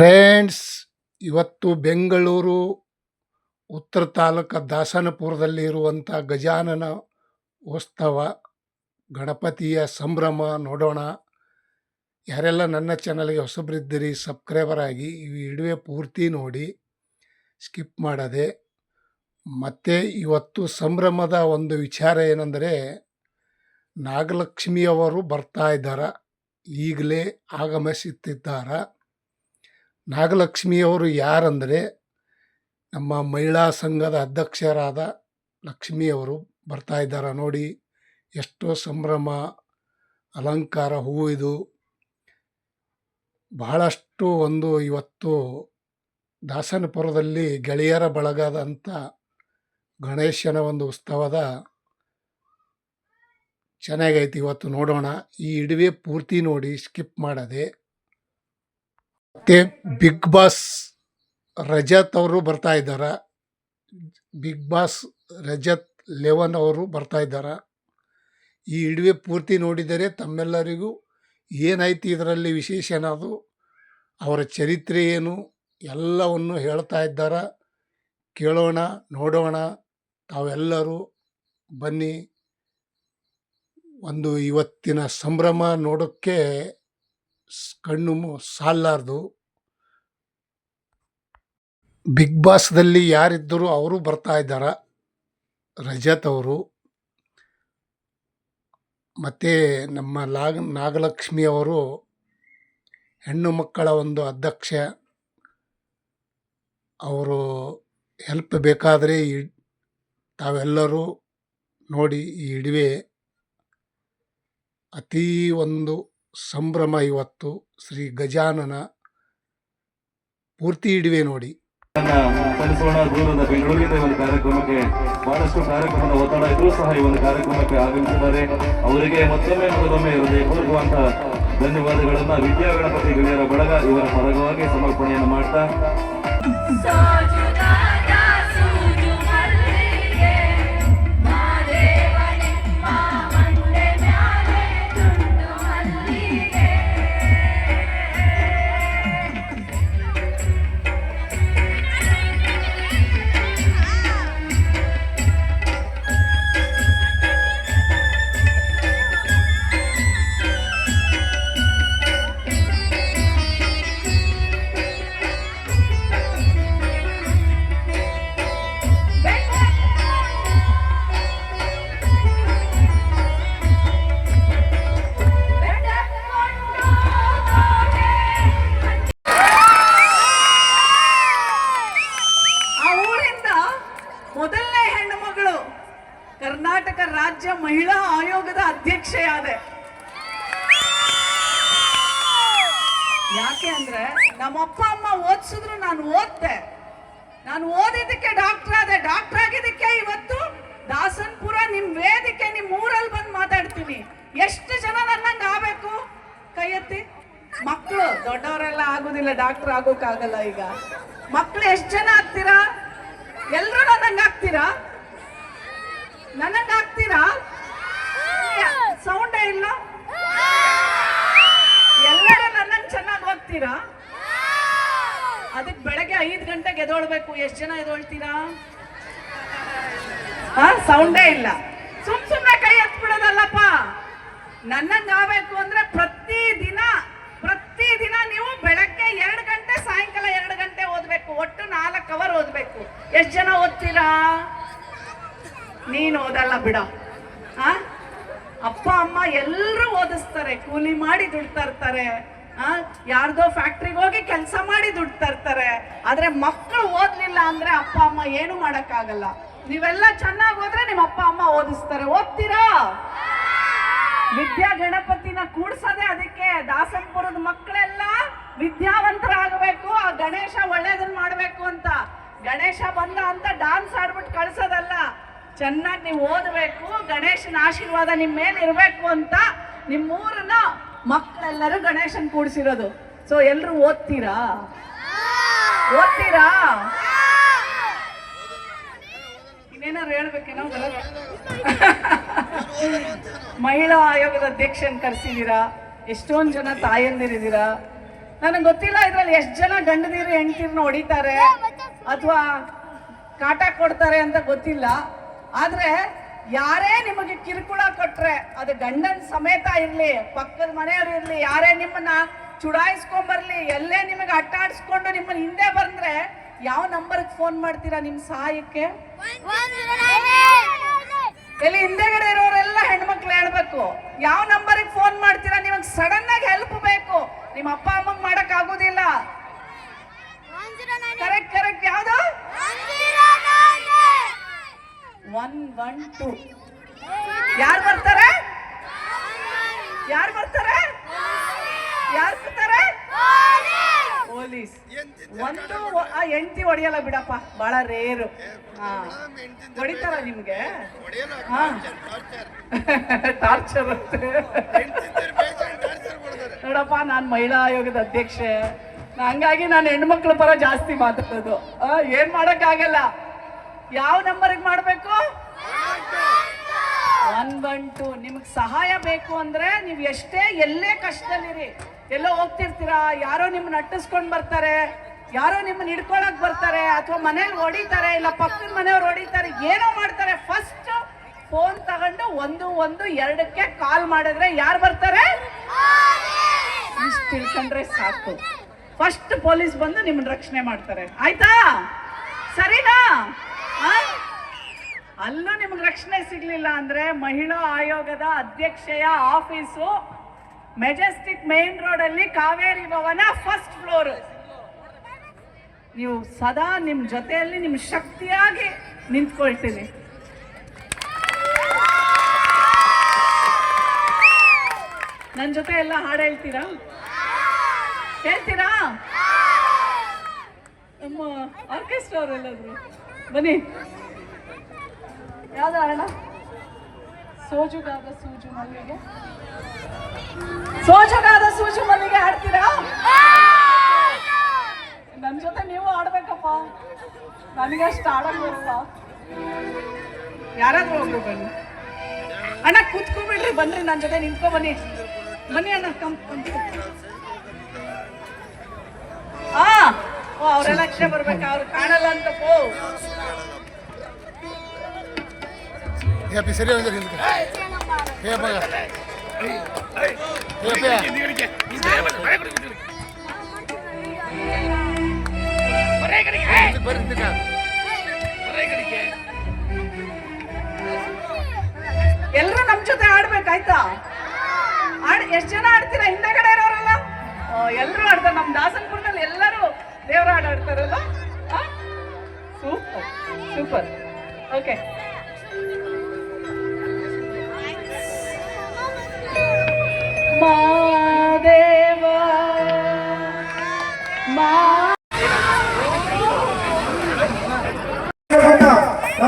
Friends, ಇವತ್ತು ಬೆಂಗಳೂರು, ಉತ್ತರ ತಾಲೂಕು ದಾಸನಪುರದಲ್ಲಿ ಇರುವಂಥ ಗಜಾನನ ಉತ್ಸವ, ಗಣಪತಿಯ ಸಂಭ್ರಮ ನೋಡೋಣ. ಯಾರೆಲ್ಲ ನನ್ನ ಚಾನಲ್ಗೆ ಹೊಸಬ್ರಿದ್ದೀರಿ, ಸಬ್ಸ್ಕ್ರೈಬರ್ ಆಗಿ ಈ ವಿಡಿಯೋ ಪೂರ್ತಿ ನೋಡಿ, ಸ್ಕಿಪ್ ಮಾಡದೆ. ಮತ್ತು ಇವತ್ತು ಸಂಭ್ರಮದ ಒಂದು ವಿಚಾರ ಏನಂದರೆ ನಾಗಲಕ್ಷ್ಮಿಯವರು ಬರ್ತಾ ಇದ್ದಾರೆ? ಈಗಲೇ ಆಗಮಿಸುತ್ತಿದ್ದಾರೆ? ನಾಗಲಕ್ಷ್ಮಿಯವರು ಯಾರಂದರೆ ನಮ್ಮ ಮಹಿಳಾ ಸಂಘದ ಅಧ್ಯಕ್ಷರಾದ ಲಕ್ಷ್ಮಿಯವರು ಬರ್ತಾ ಇದ್ದಾರೆ. ನೋಡಿ, ಎಷ್ಟೋ ಸಂಭ್ರಮ, ಅಲಂಕಾರ, ಹೂವು ಇದು. ಬಹಳಷ್ಟು ಒಂದು ಇವತ್ತು ದಾಸನಪುರದಲ್ಲಿ ಗೆಳೆಯರ ಬಳಗದಂಥ ಗಣೇಶನ ಒಂದು ಉತ್ಸವದ ಚೆನ್ನಾಗೈತಿ. ಇವತ್ತು ನೋಡೋಣ. ಈ ಇಡುವೆ ಪೂರ್ತಿ ನೋಡಿ, ಸ್ಕಿಪ್ ಮಾಡದೆ. ಮತ್ತೆ ಬಿಗ್ ಬಾಸ್ ರಜತ್ ಅವರು ಬರ್ತಾ ಇದ್ದಾರೆ. ಬಿಗ್ ಬಾಸ್ ರಜತ್ ಲೆವನ್ ಅವರು ಬರ್ತಾ ಇದ್ದಾರೆ. ಈ ಇಡುವೆ ಪೂರ್ತಿ ನೋಡಿದರೆ ತಮ್ಮೆಲ್ಲರಿಗೂ ಏನಾಯ್ತು ಇದರಲ್ಲಿ ವಿಶೇಷ ಅನ್ನೋದು, ಅವರ ಚರಿತ್ರೆ ಏನು, ಎಲ್ಲವನ್ನು ಹೇಳ್ತಾ ಇದ್ದಾರೆ. ಕೇಳೋಣ, ನೋಡೋಣ, ತಾವೆಲ್ಲರೂ ಬನ್ನಿ. ಒಂದು ಇವತ್ತಿನ ಸಂಭ್ರಮ ನೋಡೋಕ್ಕೆ ಕಣ್ಣು ಸಾಲಾರ್ದು ಬಿಗ್ ಬಾಸ್ದಲ್ಲಿ ಯಾರಿದ್ದರೂ ಅವರು ಬರ್ತಾ ಇದ್ದಾರೆ. ರಜತ್ ಅವರು. ಮತ್ತು ನಮ್ಮ ಲಾಗ್, ನಾಗಲಕ್ಷ್ಮಿ ಅವರು ಹೆಣ್ಣು ಮಕ್ಕಳ ಒಂದು ಅಧ್ಯಕ್ಷ. ಅವರು ಹೆಲ್ಪ್ ಬೇಕಾದರೆ ಈ ತಾವೆಲ್ಲರೂ ನೋಡಿ ಈ ಇಡುವೆ. ಅತೀ ಒಂದು ಸಂಭ್ರಮ ಇವತ್ತು ಶ್ರೀ ಗಜಾನನ ಪೂರ್ತಿ ಇಡುವೆ ನೋಡಿ. ಸಲ್ಲಿಸೋಣ ದೂರದ ಬೆಂಗಳೂರಿನ ಒಂದು ಕಾರ್ಯಕ್ರಮಕ್ಕೆ ಬಹಳಷ್ಟು ಕಾರ್ಯಕ್ರಮದ ಒತ್ತಡ ಇದ್ರೂ ಸಹ ಈ ಒಂದು ಕಾರ್ಯಕ್ರಮಕ್ಕೆ ಆಗಮಿಸಿದ್ದಾರೆ. ಅವರಿಗೆ ಮತ್ತೊಮ್ಮೆ ಮತ್ತೊಮ್ಮೆ ಹೃದಯಪೂರ್ವಕವಂತ ಧನ್ಯವಾದಗಳನ್ನ ವಿದ್ಯಾ ಗಣಪತಿ ಗೆಳೆಯರ ಬಳಗ ಇವರ ಪರವಾಗಿ ಸಮರ್ಪಣೆಯನ್ನು ಮಾಡ್ತಾ ಓದಿಸಿದ್ರು ನಾನು ಓದ್ದೆ. ನಾನು ಓದಿದ್ದಕ್ಕೆ ಡಾಕ್ಟರ್ ಆದೆ. ಡಾಕ್ಟರ್ ಆಗಿದ್ದಕ್ಕೆ ಇವತ್ತು ದಾಸನ್ಪುರ ನಿಮ್ ವೇದಿಕೆ, ನಿಮ್ ಊರಲ್ಲಿ ಬಂದು ಮಾತಾಡ್ತೀನಿ. ಎಷ್ಟು ಜನ ನನ್ನಂಗೆ ಆಗ್ಬೇಕು? ಕೈ ಎತ್ತಿ ಮಕ್ಕಳು ದೊಡ್ಡವರೆಲ್ಲ ಆಗುದಿಲ್ಲ ಡಾಕ್ಟರ್ ಆಗೋಕ್ಕಾಗಲ್ಲ ಈಗ. ಮಕ್ಕಳು ಎಷ್ಟು ಜನ ಆಗ್ತೀರಾ? ಎಲ್ಲರೂ ನನ್ನಂಗೆ ಆಗ್ತೀರಾ ನನ್ನಂಗೆ ಆಗ್ತೀರಾ ಸೌಂಡೇ ಇಲ್ಲ ಎಲ್ಲರೂ ನನ್ನಂಗೆ ಚೆನ್ನಾಗಿ ಓದ್ತೀರಾ ಅದಕ್ಕೆ ಬೆಳಗ್ಗೆ ಐದು ಗಂಟೆಗೆ ಎದೊಳ್ಬೇಕು ಎಷ್ಟು ಜನ ಎದೊಳ್ತೀರಾ ಹಾ ಸೌಂಡೇ ಇಲ್ಲ. ಸುಮ್ ಸುಮ್ಮನೆ ಕೈ ಎತ್ಬಿಡೋದಲ್ಲಪ್ಪ. ನನ್ನಂಗ್ ಆಗ್ಬೇಕು ಅಂದ್ರೆ ಪ್ರತಿ ದಿನ ಪ್ರತಿ ದಿನ ನೀವು ಬೆಳಗ್ಗೆ ಎರಡು ಗಂಟೆ, ಸಾಯಂಕಾಲ ಎರಡು ಗಂಟೆ ಓದ್ಬೇಕು. ಒಟ್ಟು ನಾಲ್ಕು ಅವರ್ ಓದ್ಬೇಕು. ಎಷ್ಟು ಜನ ಓದ್ತೀರಾ? ನೀನು ಓದಲ್ಲ ಬಿಡ. ಆ? ಅಪ್ಪ, ಅಮ್ಮ ಎಲ್ಲರೂ ಓದಿಸ್ತಾರೆ. ಕೂಲಿ ಮಾಡಿ ದುಡ್ತಾ ತರ್ತಾರೆ ಆ ಯಾರ್ದೋ ಫ್ಯಾಕ್ಟ್ರಿಗೆ ಹೋಗಿ ಕೆಲಸ ಮಾಡಿ ದುಡ್ಡು ತರ್ತಾರೆ. ಆದ್ರೆ ಮಕ್ಕಳು ಓದ್ಲಿಲ್ಲ ಅಂದ್ರೆ ಅಪ್ಪ, ಅಮ್ಮ ಏನು ಮಾಡಕ್ಕಾಗಲ್ಲ. ನೀವೆಲ್ಲ ಚೆನ್ನಾಗಿ ಹೋದ್ರೆ ನಿಮ್ಮ ಅಪ್ಪ, ಅಮ್ಮ ಓದಿಸ್ತಾರೆ. ಓದ್ತೀರಾ? ವಿದ್ಯಾ ಗಣಪತಿನ ಕೂಡ್ಸದೆ ಅದಕ್ಕೆ ದಾಸನಪುರದ ಮಕ್ಕಳೆಲ್ಲ ವಿದ್ಯಾವಂತರಾಗಬೇಕು, ಆ ಗಣೇಶ ಒಳ್ಳೇದನ್ನ ಮಾಡಬೇಕು ಅಂತ. ಗಣೇಶ ಬಂದ ಅಂತ ಡಾನ್ಸ್ ಆಡ್ಬಿಟ್ಟು ಕಳ್ಸೋದಲ್ಲ. ಚೆನ್ನಾಗಿ ನೀವು ಓದಬೇಕು, ಗಣೇಶನ ಆಶೀರ್ವಾದ ನಿಮ್ಮ ಮೇಲೆ ಇರಬೇಕು ಅಂತ ನಿಮ್ಮೂರನ್ನ ಮಕ್ಕಳೆಲ್ಲರೂ ಗಣೇಶನ್ ಕೂಡಿಸಿರೋದು. ಸೊ ಎಲ್ಲರೂ ಓದ್ತೀರಾ? ಓದ್ತೀರಾ? ಇನ್ನೇನಾದ್ರು ಹೇಳ್ಬೇಕೇನೋ? ಮಹಿಳಾ ಆಯೋಗದ ಅಧ್ಯಕ್ಷನ್ ಕರೆಸಿದ್ದೀರಾ ಎಷ್ಟೊಂದು ಜನ ತಾಯಂದಿರಿದ್ದೀರಾ ನನಗೆ ಗೊತ್ತಿಲ್ಲ ಇದ್ರಲ್ಲಿ ಎಷ್ಟು ಜನ ಗಂಡದಿರು, ಹೆಂಡ್ತೀರ್ನ ಹೊಡಿತಾರೆ? ಅಥವಾ ಕಾಟ ಕೊಡ್ತಾರೆ ಅಂತ ಗೊತ್ತಿಲ್ಲ. ಆದ್ರೆ ಯಾರೇ ನಿಮಗೆ ಕಿರುಕುಳ ಕೊಟ್ರೆ ಅದು ಗಂಡನ ಸಮೇತ ಇರ್ಲಿ ಪಕ್ಕದ ಮನೆಯವ್ರು ಇರ್ಲಿ ಯಾರೇ ನಿಮ್ಮನ್ನ ಚುಡಾಯಿಸ್ಕೊಂಬರ್ಲಿ ಎಲ್ಲೇ ನಿಮಗೆ ಅಟ್ಟಾಡಿಸ್ಕೊಂಡು ನಿಮ್ಮನ್ನ ಹಿಂದೆ ಬಂದ್ರೆ ಯಾವ ನಂಬರ್ಗೆ ಫೋನ್ ಮಾಡ್ತೀರಾ ನಿಮ್ಮ ಸಹಾಯಕ್ಕೆ? ಎಲ್ಲಿ ಹಿಂದೆಗಡೆ ಇರೋರೆಲ್ಲ ಹೆಣ್ಮಕ್ಳು ಹೇಳ್ಬೇಕು ಯಾವ ನಂಬರಿಗೆ ಫೋನ್ ಮಾಡ್ತೀರಾ? ನಿಮಗೆ ಸಡನ್ ಆಗಿ ಹೆಲ್ಪ್ ಬೇಕು. ನಿಮ್ಮ ಅಪ್ಪ ಅಮ್ಮಗೆ ಮಾಡಕ್ ಆಗುದಿಲ್ಲ. ಕರೆಕ್ಟ್ ಕರೆಕ್ಟ್ ಯಾವ್ದು ಒನ್ ಒನ್ ಟೂ ಯಾರು ಬರ್ತಾರೆ? ಯಾರು ಬರ್ತಾರೆ? ಯಾರು ಬರ್ತಾರೆ? ಪೊಲೀಸ್ ಒಂದು ಆ ಹೆಂಡತಿ ಹೊಡಿಯಲ್ಲ ಬಿಡಪ್ಪ ಬಹಳ ರೇರು. ಹಾ. ಹೊಡಿತಾರ ನಿಮ್ಗೆ? ಹಾ. ಟಾರ್ಚರ್ ನೋಡಪ್ಪ ನಾನು ಮಹಿಳಾ ಆಯೋಗದ ಅಧ್ಯಕ್ಷೆ. ಹಂಗಾಗಿ ನಾನು ಹೆಣ್ಮಕ್ಳ ಪರ ಜಾಸ್ತಿ ಮಾತಾಡೋದು. ಆ, ಏನ್ ಮಾಡಕ್ಕಾಗಲ್ಲ? ಯಾವ ನಂಬರ್ಗೆ ಮಾಡ್ಬೇಕು? ಒನ್ ಬಂಟು ನಿಮಗೆ ಸಹಾಯ ಬೇಕು ಅಂದ್ರೆ ನೀವು ಎಷ್ಟೇ ಎಲ್ಲೇ ಕಷ್ಟದಲ್ಲಿರಿ, ಎಲ್ಲೋ ಹೋಗ್ತಿರ್ತೀರಾ, ಯಾರೋ ನಿಮ್ಮನ್ನ ಅಟ್ಟಿಸ್ಕೊಂಡ್ ಬರ್ತಾರೆ, ಯಾರೋ ನಿಮ್ಮನ್ನ ಹಿಡ್ಕೊಳಕ್ ಬರ್ತಾರೆ, ಅಥವಾ ಮನೇಲಿ ಹೊಡಿತಾರೆ, ಇಲ್ಲ ಪಕ್ಕದ ಮನೆಯವ್ರು ಹೊಡಿತಾರೆ, ಏನೋ ಮಾಡ್ತಾರೆ ಫಸ್ಟ್ ಫೋನ್ ತಗೊಂಡು ಒಂದು ಒಂದು, ಎರಡಕ್ಕೆ ಕಾಲ್ ಮಾಡಿದ್ರೆ ಯಾರು ಬರ್ತಾರೆ? ಇಷ್ಟು ತಿಳ್ಕೊಂಡ್ರೆ ಸಾಕು. ಫಸ್ಟ್ ಪೊಲೀಸ್ ಬಂದು ನಿಮ್ಮನ್ನ ರಕ್ಷಣೆ ಮಾಡ್ತಾರೆ. ಆಯ್ತಾ? ಸರಿನಾ? ಅಲ್ಲೂ ನಿಮ್ಗೆ ರಕ್ಷಣೆ ಸಿಗಲಿಲ್ಲ ಅಂದ್ರೆ ಮಹಿಳಾ ಆಯೋಗದ ಅಧ್ಯಕ್ಷೆಯ ಆಫೀಸು ಮೆಜೆಸ್ಟಿಕ್ ಮೇನ್ ರೋಡ್ ಅಲ್ಲಿ ಕಾವೇರಿ ಭವನ ಫಸ್ಟ್ ಫ್ಲೋರ್. ನೀವು ಸದಾ ನಿಮ್ಮ ಜೊತೆಯಲ್ಲಿ ನಿಮ್ಮ ಶಕ್ತಿಯಾಗಿ ನಿಂತ್ಕೊಳ್ತೀನಿ. ನನ್ನ ಜೊತೆ ಎಲ್ಲ ಹಾಡು ಹೇಳ್ತೀರಾ? ಹೇಳ್ತೀರಾ? ನಮ್ಮ ಆರ್ಕೆಸ್ಟ್ರಾ ಅವರೆಲ್ಲಾದ್ರು. ಬನ್ನಿ. ಯಾವ್ದು ಹಾಡ ಸೋಜುಗಾದ ಸೂಜು ಮಲ್ಲಿಗೆ. ಸೋಜುಗಾದ ಸೂಜು ಮಲ್ಲಿಗೆ ಹಾಡ್ತೀರಾ? ನನ್ನ ಜೊತೆ ನೀವು ಆಡ್ಬೇಕಪ್ಪ ನನಗೆ ಅಷ್ಟು ಆಡಕ್ ಬರಲ್ಲ. ಯಾರಾದ್ರೂ ಒಬ್ರು ಬನ್ನಿ. ಅಣ್ಣ ಕೂತ್ಕೊಂಡ್ಬಿಡ್ರಿ ಬನ್ರಿ ನನ್ನ ಜೊತೆ ನಿಂತ್ಕೊ ಬನ್ನಿ ಬನ್ನಿ ಅಣ್ಣ ಆ, ಓ, ಅವರೆಲ್ಲ ಅಕ್ಷರ ಬರ್ಬೇಕು? ಅವ್ರು ಕಾಣಲ್ಲ ಅಂತ ಪೋ. ಏ ಪಿ ಸರಿ ಅಂದ್ರೆ ಮಗ ಬರ್ರಿ ಎಲ್ಲರೂ ನಮ್ ಜೊತೆ ಆಡ್ಬೇಕಾಯ್ತಾ? ಆಡ್ ಎಷ್ಟ್ ಜನ ಆಡ್ತೀರಾ ಹಿಂದಗಡೆ ಇರೋರಲ್ಲ? ಎಲ್ಲರೂ ಆಡ್ತಾರೆ. ನಮ್ ದಾಸನಪುರದಲ್ಲಿ ಎಲ್ಲರೂ ದೇವರ ಹಾಡು ಆಡ್ತಾರಲ್ಲ ಸೂಪರ್ ಸೂಪರ್. ಓಕೆ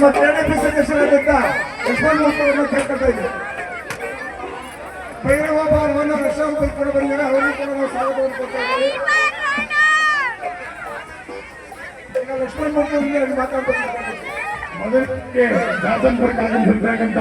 ನಮ್ಮ ಕೆಳಪಿ ಸದಸ್ಯರಾದಂತ ಯಶವಂತ ಮಕ್ಕಳನ್ನು ಕೇಳ್ಕೊಳ್ತಾ ಇದ್ದೀವಿ ಭೈರವ ಭಾರವನ್ನು ರಕ್ಷಣಾ ಕಲ್ಕೊಂಡು ಬಂದಿದ್ದಾರೆ. ಅವರಿಗೆ ಕೂಡ ನಾವು ಸ್ವಾಗತವನ್ನು ಕೊಡ್ತಾ ಇದ್ದೀವಿ. ಈಗ ಲಕ್ಷ್ಮಣ್ ಮಾತಾಡ್ತಾ ಮೊದಲಿಗೆ ದಾಸನ್ಪುರಕ್ಕೆ ಆಗಮಿಸಿರ್ತಕ್ಕಂಥ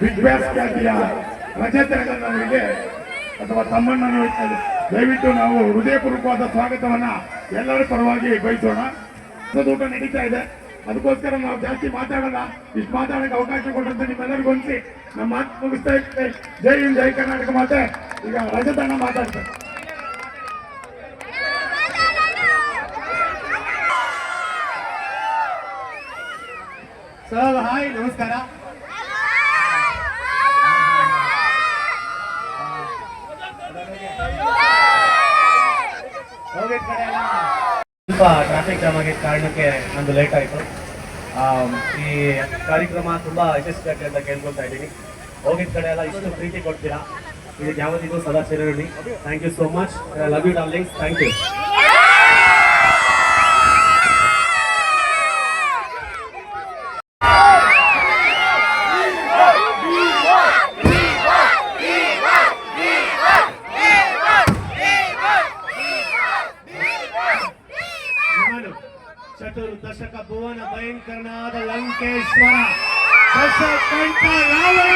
ಬಿಗ್ ಬ್ಯಾಸ್ ಖ್ಯಾತಿಯ ರಜತ್ ಅವರಿಗೆ ಅಥವಾ ತಮ್ಮಣ್ಣನ ದಯವಿಟ್ಟು ನಾವು ಹೃದಯಪೂರ್ವಕವಾದ ಸ್ವಾಗತವನ್ನ ಎಲ್ಲರ ಪರವಾಗಿ ಬಯಸೋಣ. ಊಟ ನಡೀತಾ ಇದೆ. ಅದಕ್ಕೋಸ್ಕರ ನಾವು ಜಾಸ್ತಿ ಮಾತಾಡೋಣ ಇಷ್ಟು ಮಾತಾಡಕ್ಕೆ ಅವಕಾಶ ಕೊಟ್ಟಂತ ನಿಮ್ಮೆಲ್ಲರಿಗೂ ಹೊಂದಿಸಿ ನಮ್ಮ ಮಾತು ಮುಗಿಸ್ತಾ ಇರ್ತೇವೆ. ಜೈ ಹಿಂದ್, ಜೈ ಕರ್ನಾಟಕ ಮಾತೆ. ಈಗ ರಜತಣ್ಣ ಮಾತಾಡ್ತಾರೆ. ಸರ್, ಹಾಯ್, ನಮಸ್ಕಾರ ಹೋಗಿದ್ ಕಡೆ ಎಲ್ಲ ಸ್ವಲ್ಪ ಆಗಿದ್ದ ಕಾರಣಕ್ಕೆ ನಂದು ಲೇಟ್ ಆಯಿತು. ಈ ಕಾರ್ಯಕ್ರಮ ತುಂಬ ಯಶಸ್ವಿಯಾಗಿ ಅಂತ ಕೇಳ್ಕೊಳ್ತಾ ಇದ್ದೀನಿ. ಹೋಗಿದ ಕಡೆ ಎಲ್ಲ ಇಷ್ಟು ಪ್ರೀತಿ ಕೊಡ್ತೀರಾ? ಇದಕ್ಕೆ ಯಾವತ್ತಿಗೂ ಸದಾ ಸೇರಿ thank you so much love you darling thank you ಚತುರ್ದಶಕ ಭುವನ ಭಯಂಕರನಾದ ಲಂಕೇಶ್ವರ ದಶಕಂಠ ರಾವಣ